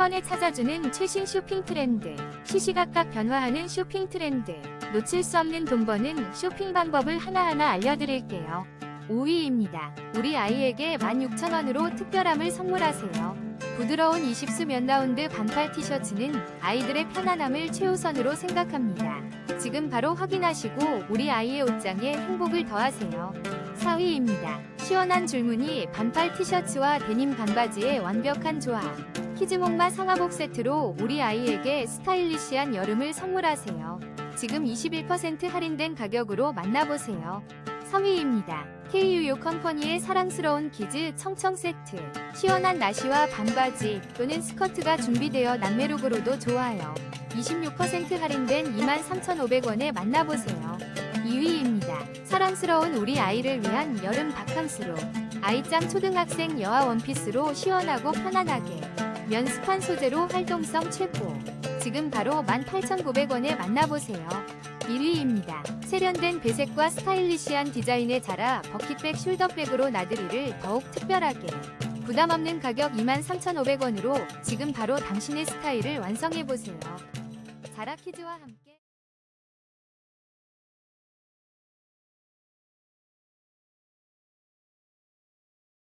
번에 찾아주는 최신 쇼핑 트렌드. 시시각각 변화하는 쇼핑 트렌드. 놓칠 수 없는 돈 버는 쇼핑 방법을 하나하나 알려드릴게요. 5위입니다. 우리 아이에게 16,000원으로 특별함을 선물하세요. 부드러운 20수 면 라운드 반팔 티셔츠는 아이들의 편안함을 최우선으로 생각합니다. 지금 바로 확인하시고 우리 아이의 옷장에 행복을 더하세요. 4위입니다. 시원한 줄무늬 반팔 티셔츠와 데님 반바지의 완벽한 조합. 키즈몽마 상하복 세트로 우리 아이에게 스타일리시한 여름을 선물하세요. 지금 21% 할인된 가격으로 만나보세요. 3위입니다. KUU 컴퍼니의 사랑스러운 키즈 청청 세트. 시원한 나시와 반바지 또는 스커트가 준비되어 남매룩으로도 좋아요. 26% 할인된 23,500원에 만나보세요. 2위입니다. 사랑스러운 우리 아이를 위한 여름 바캉스로. 아이짱 초등학생 여아 원피스로 시원하고 편안하게. 면스판 소재로 활동성 최고. 지금 바로 18,900원에 만나보세요. 1위입니다. 세련된 배색과 스타일리시한 디자인의 자라 버킷백 숄더백으로 나들이를 더욱 특별하게. 부담 없는 가격 23,500원으로 지금 바로 당신의 스타일을 완성해보세요. 자라키즈와 함께